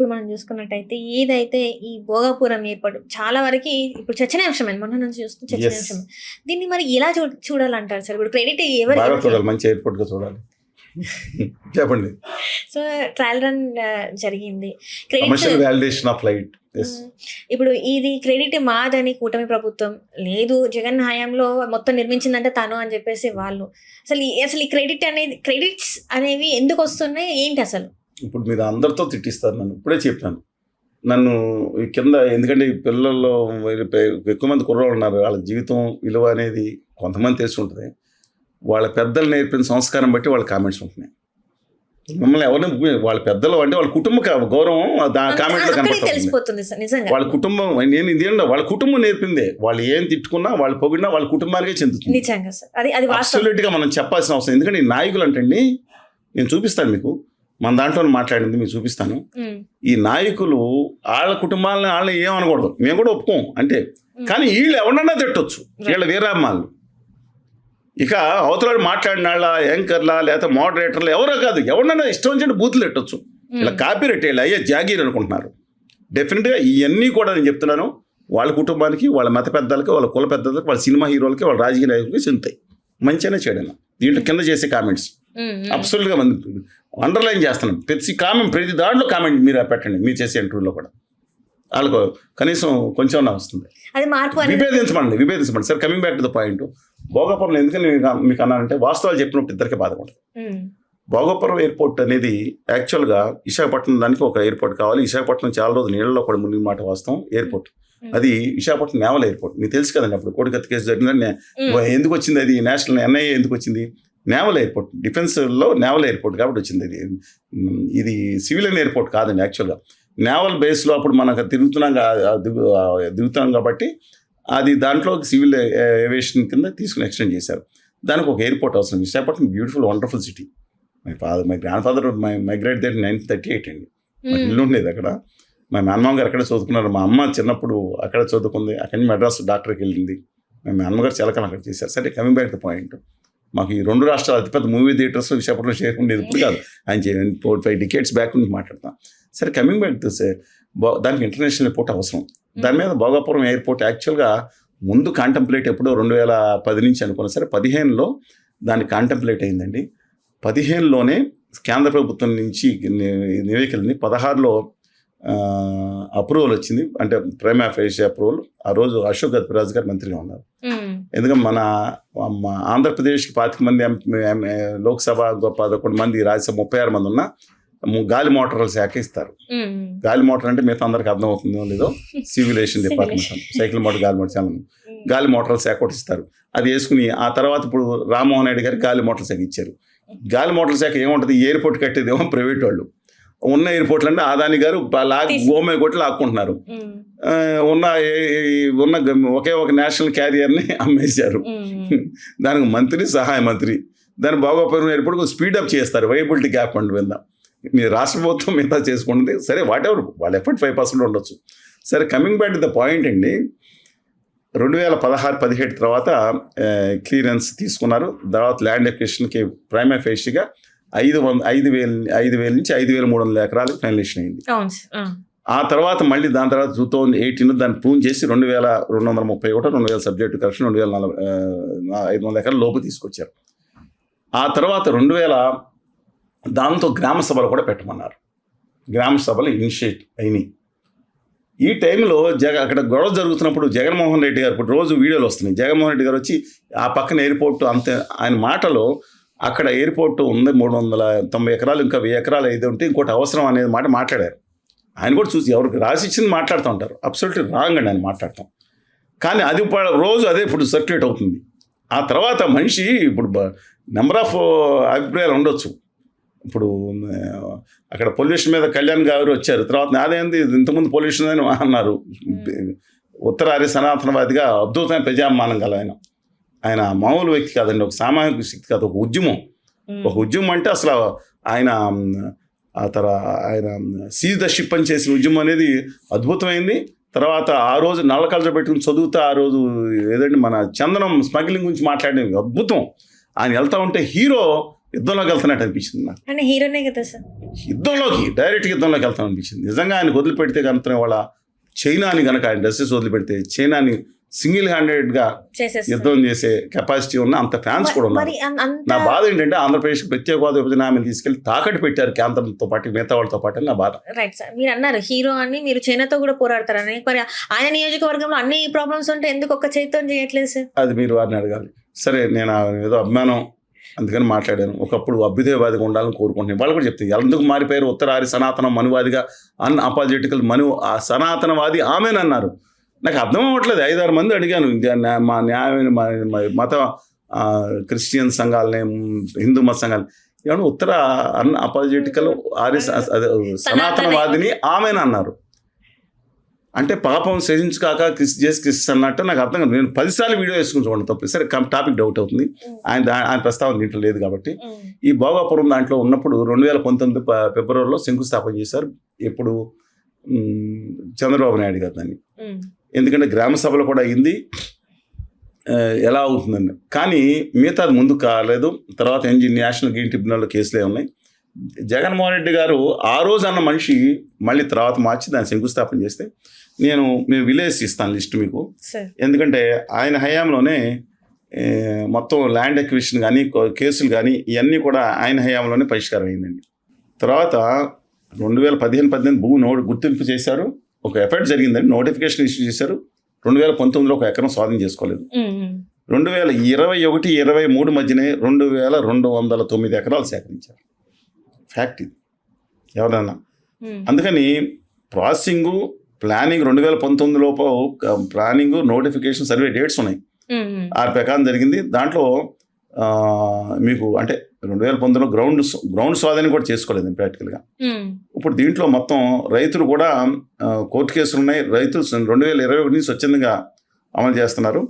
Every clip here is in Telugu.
ఇప్పుడు మనం చూసుకున్నట్టయితే ఏదైతే ఈ భోగాపురం ఏర్పాటు చాలా వరకు ఇప్పుడు చర్చనీయాంశమే మొన్న నుంచి చూస్తూ చర్చనీయాంశం దీన్ని మరి ఎలా చూ చూడాలంటారు సార్? ఇప్పుడు క్రెడిట్ ఎవరు చూడాలి మంచి ఎయిర్పోర్ట్గా చూడాలి. చెప్పండి. సో ట్రయల్ రన్ జరిగింది. Credit commercial validation of flights ఇప్పుడు ఇది క్రెడిట్ మాదని కూటమి ప్రభుత్వం లేదు జగన్ హయాంలో మొత్తం నిర్మించిందంటే తను అని చెప్పేసి వాళ్ళు. అసలు అసలు ఈ క్రెడిట్ అనేది క్రెడిట్స్ అనేవి ఎందుకు వస్తున్నాయి? ఏంటి అసలు? ఇప్పుడు మీరు అందరితో తిట్టిస్తారు నన్ను ఇప్పుడే చెప్పాను. నన్ను ఈ కింద ఎందుకంటే ఈ పిల్లల్లో ఎక్కువ మంది కుర్రోళ్ళు ఉన్నారు వాళ్ళ జీవితం విలువ అనేది కొంతమంది తెలిసి ఉంటుంది. వాళ్ళ పెద్దలు నేర్పిన సంస్కారం బట్టి వాళ్ళ కామెంట్స్ ఉంటున్నాయి. మిమ్మల్ని ఎవరిని వాళ్ళ పెద్దలు అంటే వాళ్ళ కుటుంబ గౌరవం దా కామెంట్లో కనపడుతుంది. వాళ్ళ కుటుంబం నేను ఇదేంటో వాళ్ళ కుటుంబం నేర్పిందే. వాళ్ళు ఏం తిట్టుకున్నా వాళ్ళు పొగిడినా వాళ్ళ కుటుంబానికే చెందుతుంది. నిజంగా సార్. అది అది వాస్తవం. అబ్సల్యూట్గా మనం చెప్పాల్సిన అవసరం. ఎందుకంటే ఈ నాయకులు అంటండి నేను చూపిస్తాను మీకు. మన దాంట్లో మాట్లాడింది మీకు చూపిస్తాను. ఈ నాయకులు వాళ్ళ కుటుంబాలని వాళ్ళని ఏమనకూడదు మేము కూడా ఒప్పుకోం అంటే కానీ వీళ్ళు ఎవరన్నా తిట్టొచ్చు. వీళ్ళ వీరామ్మాలు ఇక అవతల మాట్లాడిన వాళ్ళ యాంకర్లా లేకపోతే మోడరేటర్లు ఎవరో కాదు. ఎవరన్నా ఇష్టం వచ్చినట్టు బూతులు పెట్టొచ్చు ఇలా కాపీ రెట్టేళ్ళు అయ్యే జాగీర్ అనుకుంటున్నారు. డెఫినెట్గా ఇవన్నీ కూడా నేను చెప్తున్నాను. వాళ్ళ కుటుంబానికి వాళ్ళ మత పెద్దలకి వాళ్ళ కుల పెద్దలకి వాళ్ళ సినిమా హీరోలకి వాళ్ళ రాజకీయ నాయకులకి చెందుతాయి. మంచిగానే చేయడం. దీంట్లో కింద చేసే కామెంట్స్. అబ్సల్యూట్గా మంది అండర్లైన్ చేస్తున్నాం. ప్రతి కామెంట్ ప్రతి దాంట్లో కామెంట్ మీరు పెట్టండి మీరు చేసే ఇంటర్వ్యూలో కూడా. వాళ్ళకు కనీసం కొంచెం వస్తుంది. అది మార్పు అనేది విభేదించమండి విభేదించమండి. Sir coming back to the point Bhogapuram ఎందుకని మీకు- అన్నానంటే వాస్తవాలు చెప్పినప్పుడు ఇద్దరికి బాధపడదు భోగాపురం ఎయిర్పోర్ట్ అనేది యాక్చువల్గా విశాఖపట్నం దానికి ఒక ఎయిర్పోర్ట్ కావాలి. విశాఖపట్నం చాలా రోజులు నీళ్ళలో కూడా మునిగి మాట వాస్తవం ఎయిర్పోర్ట్. అది విశాఖపట్నం నేవల్ ఎయిర్పోర్ట్. మీకు తెలుసు కదండి అప్పుడు కోడికత్తి కేసు జరిగిందని ఎందుకు వచ్చింది అది? నేషనల్ ఎన్ఐఏ ఎందుకు వచ్చింది? నేవల్ ఎయిర్పోర్ట్ డిఫెన్స్లో నేవల్ ఎయిర్పోర్ట్ కాబట్టి వచ్చింది ఇది. ఇది సివిలియన్ ఎయిర్పోర్ట్ కాదండి యాక్చువల్గా. నేవల్ బేస్లో అప్పుడు మనకు తిరుగుతున్నాం దిగుతున్నాం కాబట్టి అది దాంట్లో సివిల్ ఏవియేషన్ కింద తీసుకుని ఎక్స్టెండ్ చేశారు. దానికి ఒక ఎయిర్పోర్ట్ అవసరం Visakhapatnam beautiful wonderful city. My father my grandfather my migrated nineteen thirty eight అండి. ఇల్లు ఉండేది అక్కడ. మా మేనమామ గారు అక్కడే చదువుకున్నారు. మా అమ్మ చిన్నప్పుడు అక్కడ చదువుకుంది. అక్కడి మెడ్రాస్ డాక్టర్కి వెళ్ళింది. మా మేనమ్మగారు చిలకలు అక్కడ చేశారు. సరే కమింగ్ బ్యాక్ ద పాయింట్. మాకు ఈ రెండు రాష్ట్రాలు అతిపెద్ద మూవీ థియేటర్స్ విశాఖపట్నం షేర్ ఉండేది ఇప్పుడు కాదు. ఆయన ఫోర్ ఫైవ్ డికేట్స్ బ్యాక్ నుంచి మాట్లాడతాం. సరే కమింగ్ బ్యాక్ టు దానికి ఇంటర్నేషనల్ ఎయిర్పోర్ట్ అవసరం. దాని మీద భోగాపురం ఎయిర్పోర్ట్ యాక్చువల్గా ముందు కాంటంప్లేట్ ఎప్పుడో రెండు వేల పది నుంచి అనుకున్నా సరే పదిహేనులో దాన్ని కాంటంప్లేట్ అయిందండి. పదిహేనులోనే కేంద్ర ప్రభుత్వం నుంచి నివేదికలని పదహారులో అప్రూవల్ వచ్చింది. అంటే ప్రైమ్ ఆఫీస్ అప్రూవల్ ఆ రోజు అశోక్ గజపరాజు గారు మంత్రిగా ఉన్నారు. ఎందుకంటే మన ఆంధ్రప్రదేశ్కి పాతిక మంది లోక్సభ పదకొండు మంది రాజ్యసభ ముప్పై ఆరు మంది ఉన్నా గాలి మోటార్ల శాఖ ఇస్తారు. గాలి మోటార్ అంటే మిగతా అందరికి అర్థం అవుతుందో లేదో? Civil aviation department cycle motor గాలి మోటార్ చాలా ఉంది. గాలి మోటార్ల శాఖ ఒకటి ఇస్తారు. అది వేసుకుని ఆ తర్వాత ఇప్పుడు రామ్మోహన్ రెడ్డి గారికి గాలి మోటార్ శాఖ ఇచ్చారు. గాలి మోటార్ శాఖ ఏముంటుంది? ఎయిర్పోర్ట్ కట్టేదేమో ప్రైవేట్ వాళ్ళు. ఉన్న ఎయిర్పోర్ట్లు అంటే ఆదాని గారు లాగ్ గోమే కొట్టి లాక్కుంటున్నారు. ఉన్న ఉన్న ఒకే ఒక నేషనల్ క్యారియర్ని అమ్మేశారు. దానికి మంత్రి సహాయ మంత్రి. దాని బాగోపోయిన ఎయిర్పోర్ట్ స్పీడప్ చేస్తారు. వైబిలిటీ గ్యాప్ ఫండ్ మీద మీ రాష్ట్ర ప్రభుత్వం మిగతా చేసుకుంటుంది? సరే వాట్ ఎవర్ వాళ్ళ ఎఫర్ట్ ఫైవ్ పర్సెంట్ ఉండొచ్చు. సరే coming back to the point అండి. రెండు వేల పదహారు పదిహేడు తర్వాత క్లియరెన్స్ తీసుకున్నారు. తర్వాత ల్యాండ్ ఎక్విషన్కి ప్రైమ్ ఫేషిగా ఐదు వంద ఐదు వేల ఐదు వేల నుంచి ఐదు వేల మూడు వందల ఎకరాలకు ఫైనలేషన్ అయింది. ఆ, తర్వాత మళ్ళీ దాని తర్వాత టూ థౌజండ్ ఎయిటీన్ దాన్ని ప్రూవ్ చేసి రెండు వేల రెండు వందల ముప్పై ఒకటి రెండు వేల సబ్జెక్టు కరెక్షన్ రెండు వేల నలభై ఐదు వందల ఎకరాల లోపు తీసుకొచ్చారు. ఆ తర్వాత రెండు వేల దాంతో గ్రామ సభలు కూడా పెట్టమన్నారు. గ్రామ సభలు ఇనిషియేట్ అయినాయి. ఈ టైంలో జగ అక్కడ గొడవ జరుగుతున్నప్పుడు జగన్మోహన్ రెడ్డి గారు ఇప్పుడు రోజు వీడియోలు వస్తున్నాయి. జగన్మోహన్ రెడ్డి గారు వచ్చి ఆ పక్కన ఎయిర్పోర్ట్ అంతే ఆయన మాటలో అక్కడ ఎయిర్పోర్ట్ ఉంది మూడు వందల తొంభై ఎకరాలు ఇంకా వెయ్యి ఎకరాలు అయితే ఉంటే ఇంకోటి అవసరం అనేది మాట మాట్లాడారు. ఆయన కూడా చూసి ఎవరికి రాసి ఇచ్చింది మాట్లాడుతూ ఉంటారు. అబ్సల్యూట్లీ రాంగ్ అండి ఆయన మాట్లాడటం. కానీ అది రోజు అదే ఇప్పుడు సర్క్యులేట్ అవుతుంది. ఆ తర్వాత మనిషి ఇప్పుడు నెంబర్ ఆఫ్ అభిప్రాయాలు ఉండొచ్చు. ఇప్పుడు అక్కడ పొల్యూషన్ మీద కళ్యాణ్ గారు వచ్చారు. తర్వాత నాదేంది? ఇంతకుముందు పొల్యూషన్ అని అన్నారు. ఉత్తరాది సనాతనవాదిగా అద్భుతమైన ప్రజామానం గల ఆయన. ఆయన మామూలు వ్యక్తి కాదండి. ఒక సామాజిక శక్తి కాదు. ఒక ఉద్యమం. ఒక ఉద్యమం అంటే అసలు ఆయన ఆ తర ఆయన సీజ్ ద షిప్ అని చేసిన ఉద్యమం అనేది అద్భుతమైంది. తర్వాత ఆ రోజు నల్ల కలర్ పెట్టుకుని చదువుతా ఆ రోజు ఏదంటే మన చందనం స్మగ్లింగ్ గురించి మాట్లాడేది అద్భుతం. ఆయన వెళ్తా ఉంటే హీరో యుద్ధంలోకి వెళ్తున్నట్టు అనిపించింది నాకు. హీరోనే కదా సార్. యుద్ధంలోకి డైరెక్ట్ యుద్ధంలోకి వెళ్తాం అనిపించింది. నిజంగా ఆయన వదిలిపెడితే కనుక వాళ్ళ చైనాని కనుక ఆయన డ్రెస్సెస్ వదిలిపెడితే చైనాని సింగిల్ హ్యాండెడ్గా చేసేస్తారు యుద్ధం చేసే కెపాసిటీ ఉన్న అంత ఫ్యాన్స్ కూడా ఉన్నారు. నా బాధ ఏంటంటే ఆంధ్రప్రదేశ్ ప్రత్యేక హోదా విభజన హామీని తీసుకెళ్ళి తాకట్టు పెట్టారు కేంద్రంతో పాటు మిగతా వాళ్ళతో పాటు నా బాధ. రైట్ సార్ మీరు అన్నారు హీరో అని మీరు చైనాతో కూడా పోరాడతారని. మరి ఆయన నియోజకవర్గంలో అన్ని ప్రాబ్లమ్స్ ఉంటే ఎందుకు ఒక్క చేతితో చేయట్లేదు సార్? అది మీరు వారిని అడగాలి. సరే నేను ఏదో అభిమానం అందుకని మాట్లాడాను. ఒకప్పుడు అభ్యుదయవాదిగా ఉండాలని కోరుకుంటున్నాను. వాళ్ళు కూడా చెప్తాను ఎందుకు మారిపోయారు? ఉత్తరారి సనాతన మనువాదిగా అన్ అపాజిటికల్ మను ఆ సనాతనవాది ఆమెనన్నారు. నాకు అర్థం అవ్వట్లేదు. ఐదారు మంది అడిగాను. మా న్యాయ మా- మా మత క్రిస్టియన్ సంఘాలని హిందూ మత సంఘాలు ఏమన్నా ఉత్తర అన్ అపాజిటికల్ ఆర్య సనాతనవాదిని ఆమెనన్నారు అంటే పాపం సహించుకాక క్రిస్ చేసి క్రిస్ అన్నట్టు నాకు అర్థం కాదు. నేను పదిసార్లు వీడియో వేసుకుని చూడండి తప్ప సరే టాపిక్ డౌట్ అవుతుంది. ఆయన ఆయన ప్రస్తావన దీంట్లో లేదు కాబట్టి ఈ భోగాపురం దాంట్లో ఉన్నప్పుడు రెండు వేల పంతొమ్మిది ఫిబ్రవరిలో శంకుస్థాపన చేశారు. ఇప్పుడు మ్, చంద్రబాబు నాయుడు గారు దాన్ని. ఎందుకంటే గ్రామ సభలు కూడా అయింది. ఎలా అవుతుందండి? కానీ మిగతా అది ముందు కాలేదు. తర్వాత ఎన్జీ నేషనల్ గ్రీన్ ట్రిబ్యునల్లో కేసులే ఉన్నాయి. జగన్మోహన్ రెడ్డి గారు ఆ రోజు అన్న మనిషి మళ్ళీ తర్వాత మార్చి దాన్ని శంకుస్థాపన చేస్తే నేను మేము విలేజ్ ఇస్తాను లిస్ట్ మీకు. ఎందుకంటే ఆయన హయాంలోనే మొత్తం ల్యాండ్ ఎక్విజిషన్ కానీ కేసులు కానీ ఇవన్నీ కూడా ఆయన హయాంలోనే పరిష్కారం అయిందండి తర్వాత రెండు వేల పదిహేను పద్దెనిమిది భూ నోట్ గుర్తింపు చేశారు. ఒక ఎఫర్ట్ జరిగిందండి. నోటిఫికేషన్ ఇష్యూ చేశారు. రెండు వేల పంతొమ్మిదిలో ఒక ఎకరం స్వాధీనం చేసుకోలేదు. రెండు వేల ఇరవై ఒకటి ఇరవై మూడు మధ్యనే రెండు వేల రెండు వందల తొమ్మిది ఎకరాలు సేకరించారు. ఫ్యాక్ట్ ఇది. ఎవరన్నా. అందుకని ప్రాసెసింగ్ ప్లానింగ్ రెండు వేల పంతొమ్మిది లోపు ప్లానింగ్ నోటిఫికేషన్ సర్వే డేట్స్ ఉన్నాయి. ఆ ప్రకారం జరిగింది. దాంట్లో మీకు అంటే రెండు వేల పంతొమ్మిదిలో గ్రౌండ్ గ్రౌండ్ స్వాధీనం కూడా చేసుకోలేదు ప్రాక్టికల్గా ఇప్పుడు దీంట్లో మొత్తం రైతులు కూడా కోర్టు కేసులు ఉన్నాయి. రైతులు రెండు వేల ఇరవై ఒకటి నుంచి స్వచ్ఛందంగా అమలు చేస్తున్నారు.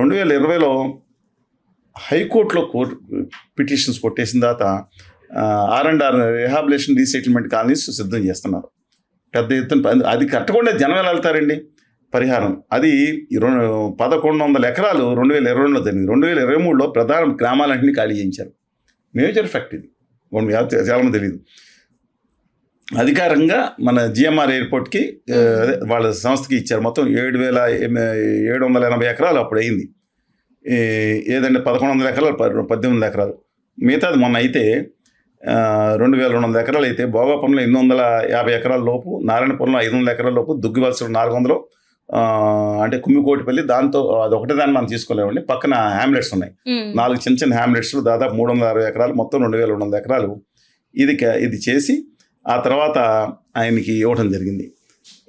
రెండు వేల ఇరవైలో హైకోర్టులో కోర్టు పిటిషన్స్ కొట్టేసిన తర్వాత R and R rehabilitation resettlement colonies సిద్ధం చేస్తున్నారు. పెద్ద ఎత్తున అది కట్టకుండా జనం ఎలా వెళ్తారండి? పరిహారం. అది ఈ రెండు పదకొండు వందల ఎకరాలు రెండు వేల ఇరవై రెండులో జరిగింది. రెండు వేల ఇరవై మూడులో ప్రధాన గ్రామాలన్నీ ఖాళీ చేయించారు. మేజర్ ఫ్యాక్ట్ ఇది. చాలామంది తెలియదు. అధికారంగా మన జిఎంఆర్ ఎయిర్పోర్ట్కి అదే వాళ్ళ సంస్థకి ఇచ్చారు. మొత్తం ఏడు వేల ఏడు వందల ఎనభై ఎకరాలు అప్పుడు అయింది. ఈ ఏదంటే పదకొండు వందల ఎకరాలు ప- పద్దెనిమిది ఎకరాలు. మిగతాది మొన్న అయితే రెండు వేల రెండు వందల ఎకరాలు అయితే భోగాపురంలో ఎనిమిది వందల యాభై ఎకరాల లోపు నారాయణపురంలో ఐదు వందల ఎకరాల లోపు దుగ్గివలసలో నాలుగు వందలు అంటే కుమ్మికోటిపల్లి దాంతో అది ఒకటే దాన్ని మనం తీసుకోలేమండి. పక్కన హ్యామ్లెట్స్ ఉన్నాయి. నాలుగు చిన్న చిన్న హ్యామ్లెట్స్ దాదాపు మూడు వందల అరవై ఎకరాలు మొత్తం రెండు వేల రెండు వందల ఎకరాలు ఇది ఇది చేసి ఆ తర్వాత ఆయనకి ఇవ్వడం జరిగింది.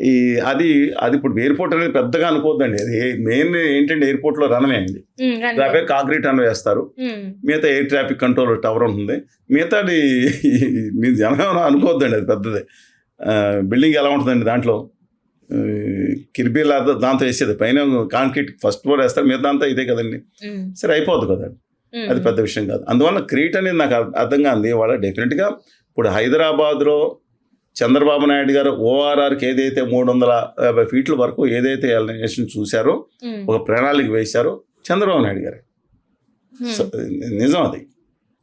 ఈ అది అది ఇప్పుడు ఎయిర్పోర్ట్ అనేది పెద్దగా అనుకోవద్దండి. అది మెయిన్ ఏంటంటే ఎయిర్పోర్ట్లో రన్వే అండి. దాపై కాంక్రీట్ రన్వే వేస్తారు. మిగతా ఎయిర్ ట్రాఫిక్ కంట్రోల్ టవర్ ఉంటుంది. మిగతాది మీ జనం అనుకోవద్దండి అది పెద్దది. బిల్డింగ్ ఎలా ఉంటుందండి దాంట్లో? కిర్బీలా దాంతో వేసేది. పైన కాంక్రీట్ ఫస్ట్ ఫ్లోర్ వేస్తారు మిగతా అంతా ఇదే కదండి. సరే అయిపోద్ది కదా. అది పెద్ద విషయం కాదు. అందువల్ల క్రియేట్ అనేది నాకు అర్- అర్థం కాదు వాళ్ళ డెఫినెట్గా ఇప్పుడు హైదరాబాద్లో చంద్రబాబు నాయుడు గారు ఓఆర్ఆర్కి ఏదైతే మూడు వందల యాభై ఫీట్ల వరకు ఏదైతే ఎలినేషన్ చూశారో ఒక ప్రణాళిక వేశారో చంద్రబాబు నాయుడు గారు. నిజం అది.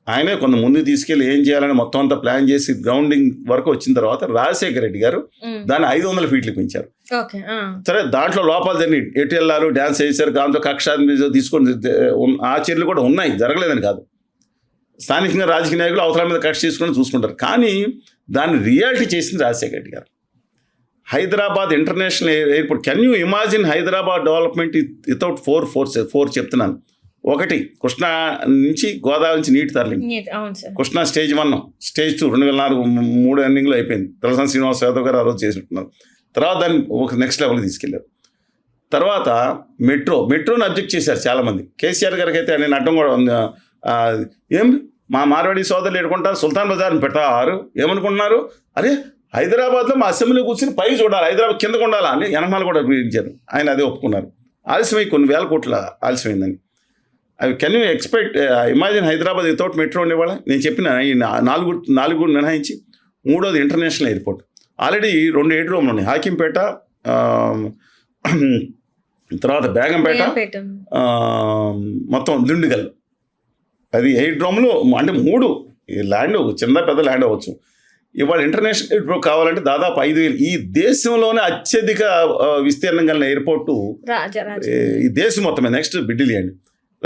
ఆయనే కొంత ముందు తీసుకెళ్ళి ఏం చేయాలని మొత్తం అంతా ప్లాన్ చేసి గ్రౌండింగ్ వరకు వచ్చిన తర్వాత రాజశేఖర రెడ్డి గారు దాన్ని ఐదు వందల ఫీట్లు పెంచారు. సరే దాంట్లో లోపాలు జరిగి ఎటు వెళ్ళారు డ్యాన్స్ చేశారు దాంతో కక్ష తీసుకొని ఆ చర్యలు కూడా ఉన్నాయి జరగలేదని కాదు. స్థానికంగా రాజకీయ నాయకులు అవతల మీద కక్ష తీసుకొని చూసుకుంటారు. కానీ దాన్ని రియాలిటీ చేసింది రాజశేఖర రెడ్డి గారు. Hyderabad international air- airport can you imagine Hyderabad development without four four four చెప్తున్నాను. ఒకటి కృష్ణా నుంచి గోదావరి నుంచి నీటి తరలింపు. Sir. Krishna stage one stage two రెండు వేల నాలుగు మూడు ఎండింగ్లో అయిపోయింది. తలసాని శ్రీనివాస్ యాదవ్ గారు ఆ రోజు చేసినట్టున్నారు. తర్వాత దాన్ని ఒక నెక్స్ట్ లెవెల్కి తీసుకెళ్ళారు. తర్వాత మెట్రో మెట్రోని అబ్జెక్ట్ చేశారు చాలామంది. కేసీఆర్ గారికి అయితే నేను అడ్డం కూడా ఏం? మా మార్వాడి సోదరులు ఎడుకుంటారు సుల్తాన్ బజార్ని పెట్టారు ఏమనుకుంటున్నారు? అరే హైదరాబాద్లో మా అసెంబ్లీ కూర్చుని పై చూడాలి హైదరాబాద్ కిందకు ఉండాలా అని వెనకమాల కూడా ఉపయోగించారు ఆయన అదే ఒప్పుకున్నారు. ఆలస్యమై కొన్ని వేల కోట్ల ఆలస్యమైందని. Can you expect imagine Hyderabad without metro ఉండేవాళ్ళ నేను చెప్పిన ఈ నాలుగు నాలుగు మినహాయించి మూడోది ఇంటర్నేషనల్ ఎయిర్పోర్ట్. ఆల్రెడీ రెండు ఎయిర్ రూమ్లు ఉన్నాయి. హాకింపేట తర్వాత బేగంపేట మొత్తం దుండిగల్. అది ఎయిట్ డ్రోమ్లు అంటే మూడు. ల్యాండ్ చిన్న పెద్ద ల్యాండ్ అవ్వచ్చు. ఇవాళ ఇంటర్నేషనల్ ఎయిర్పోర్ట్ కావాలంటే దాదాపు ఐదు వేలు. ఈ దేశంలోనే అత్యధిక విస్తీర్ణం కలిగిన ఎయిర్పోర్టు ఈ దేశం మొత్తమే నెక్స్ట్ బిడ్డిలి అండి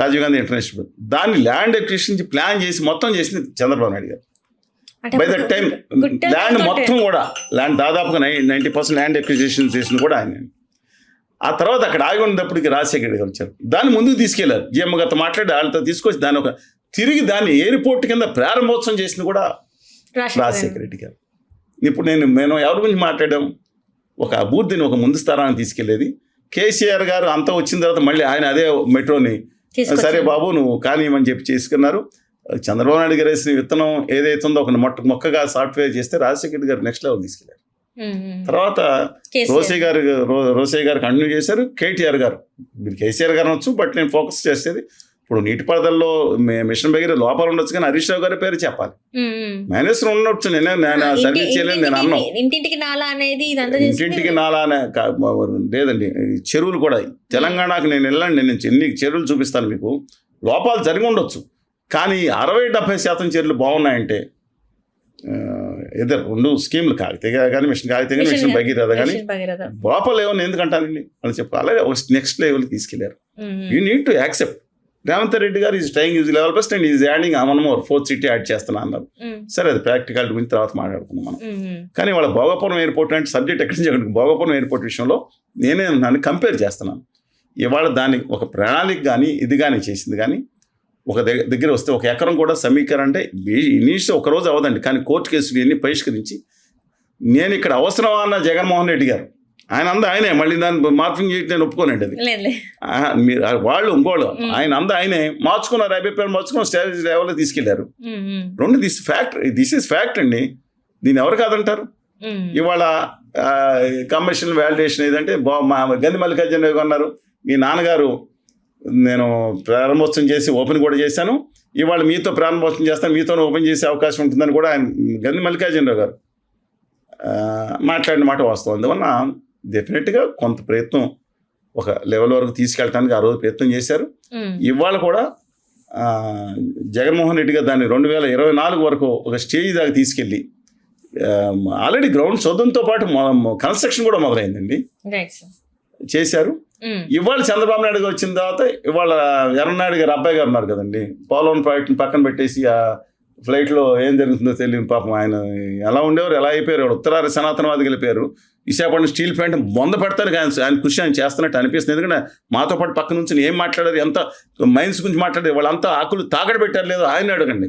రాజీవ్ గాంధీ ఇంటర్నేషనల్ దాన్ని ల్యాండ్ ఎక్విజిషన్ ప్లాన్ చేసి మొత్తం చేసింది చంద్రబాబు నాయుడు గారు. బై దట్ టైం ల్యాండ్ మొత్తం కూడా ల్యాండ్ దాదాపుగా నై నైంటీ పర్సెంట్ ల్యాండ్ ఎక్విజిషన్ చేసింది కూడా ఆయన. ఆ తర్వాత అక్కడ ఆగి ఉన్నప్పటికి రాజశేఖర్ గారు వచ్చారు. దాన్ని ముందుకు తీసుకెళ్ళారు. జిఎం గారితో మాట్లాడి వాళ్ళతో తీసుకొచ్చి దాన్ని ఒక తిరిగి దాన్ని ఎయిర్పోర్ట్ కింద ప్రారంభోత్సవం చేసింది కూడా రాజశేఖర్ రెడ్డి గారు. ఇప్పుడు నేను నేను ఎవరి గురించి మాట్లాడాం? ఒక అభివృద్ధిని ఒక ముందు స్థానానికి తీసుకెళ్ళేది. కేసీఆర్ గారు అంతా వచ్చిన తర్వాత మళ్ళీ ఆయన అదే మెట్రోని. సరే బాబు నువ్వు కానివ్వని చెప్పి చేసుకున్నారు చంద్రబాబు నాయుడు గారు వేసిన విత్తనం ఏదైతే ఉందో ఒక మొట్ట మొక్కగా సాఫ్ట్వేర్ చేస్తే రాజశేఖర రెడ్డి గారు నెక్స్ట్ లెవెల్ తీసుకెళ్ళారు. తర్వాత. రోసే గారు రోసే గారు కంటిన్యూ చేశారు కేటీఆర్ గారు మీరు కేసీఆర్ గారు అనొచ్చు బట్ నేను ఫోకస్ చేసేది ఇప్పుడు నీటిపారుదలలో మిషన్ దగ్గర లోపాలు ఉండొచ్చు కానీ హరీష్ రావు గారి పేరు చెప్పాలి. మేనేజర్ ఉండొచ్చు నేను సర్వీస్ చేయలేదు నేను అన్నాను ఇంటింటికి- నాలా అనేది ఇంటింటికి మ- లేదండి చెరువులు కూడా. తెలంగాణకు నేను వెళ్ళండి నేను ఎన్ని చెరువులు చూపిస్తాను మీకు. లోపాలు జరిగి ఉండొచ్చు కానీ అరవై డెబ్బై శాతం చెరువులు బాగున్నాయంటే ఇద్దరు రెండు స్కీములు కాగితే కానీ మిషన్ కాగితే కానీ మిషన్ భగీరథ కానీ. లోపల ఏమన్నా ఎందుకంటానండి అని చెప్పి అలాగే ఒక నెక్స్ట్ లెవెల్కి ఉమ్. You need to accept Revanth Reddy గారు is trying is level best and is adding one more fourth city add చేస్తున్నా అన్నారు. సరే అది ప్రాక్టికాలిటీ గురించి తర్వాత మాట్లాడుకుందాం మనం. కానీ వాళ్ళ భోగపురం ఎయిర్పోర్ట్ అంటే సబ్జెక్ట్ ఎక్కడి నుంచి భోగపురం ఎయిర్పోర్ట్ విషయంలో నేనే నన్ను కంపేర్ చేస్తున్నాను. ఇవాళ దాన్ని ఒక ప్రణాళిక కానీ ఇది కానీ చేసింది కానీ ఒక దగ్గర దగ్గర వస్తే ఒక ఎకరం కూడా సమీకరణ అంటే ఇనీషియల్ ఒక రోజు అవ్వదండి. కానీ కోర్టు కేసులు ఎన్ని పరిష్కరించి నేను ఇక్కడ అవసరమా అన్న జగన్మోహన్ రెడ్డి గారు ఆయన అంద ఆయనే మళ్ళీ దాన్ని మార్పింగ్ చేయడం నేను ఒప్పుకోనండి అది. మీరు వాళ్ళు ఇంకోళ్ళు. ఆయన అంద ఆయనే మార్చుకున్నారు అభిప్రాయం మార్చుకుని స్టేజ్ లెవెల్లో తీసుకెళ్ళారు. రెండు this fact this is fact అండి. దీన్ని ఎవరు కాదంటారు. ఇవాళ కమర్షియల్ వాలిడేషన్ ఏదంటే బా మా గంది మల్లికార్జున అన్నారు. మీ నాన్నగారు నేను ప్రారంభోత్సవం చేసి ఓపెన్ కూడా చేశాను. ఇవాళ మీతో ప్రారంభోత్సవం చేస్తాను మీతో ఓపెన్ చేసే అవకాశం ఉంటుందని కూడా ఆయన గంది మల్లికార్జునరావు గారు మాట్లాడిన మాట వాస్తవం. అందువల్ల డెఫినెట్గా కొంత ప్రయత్నం ఒక లెవెల్ వరకు తీసుకెళ్ళడానికి ఆ రోజు ప్రయత్నం చేశారు. ఇవాళ కూడా జగన్మోహన్ రెడ్డి గారు దాన్ని రెండు వేల ఇరవై నాలుగు వరకు ఒక స్టేజ్ దాకా తీసుకెళ్ళి ఆల్రెడీ గ్రౌండ్ చదువుతో పాటు కన్స్ట్రక్షన్ కూడా మొదలైందండి. చేశారు. ఇవాళ చంద్రబాబు నాయుడు గారు వచ్చిన తర్వాత ఇవాళ ఎర్రనాయుడు గారు అబ్బాయి గారు ఉన్నారు కదండి. పోలవరం ప్రాజెక్ట్ని పక్కన పెట్టేసి ఆ ఫ్లైట్లో ఏం జరుగుతుందో తెలియని పాపం ఆయన ఎలా ఉండేవారు ఎలా అయిపోయారు ఉత్తరారి సనాతనవాది వెళ్ళిపోయారు విశాఖపట్నం స్టీల్ ప్లాంట్ మొంద పెడతారు ఆయన ఆయన కృషి ఆయన చేస్తున్నట్టు అనిపిస్తుంది. ఎందుకంటే మాతో పాటు పక్క నుంచి ఏం మాట్లాడారు ఎంత మైన్స్ గురించి మాట్లాడారు వాళ్ళంతా ఆకులు తాగడ పెట్టారు లేదు ఆయన అడగండి.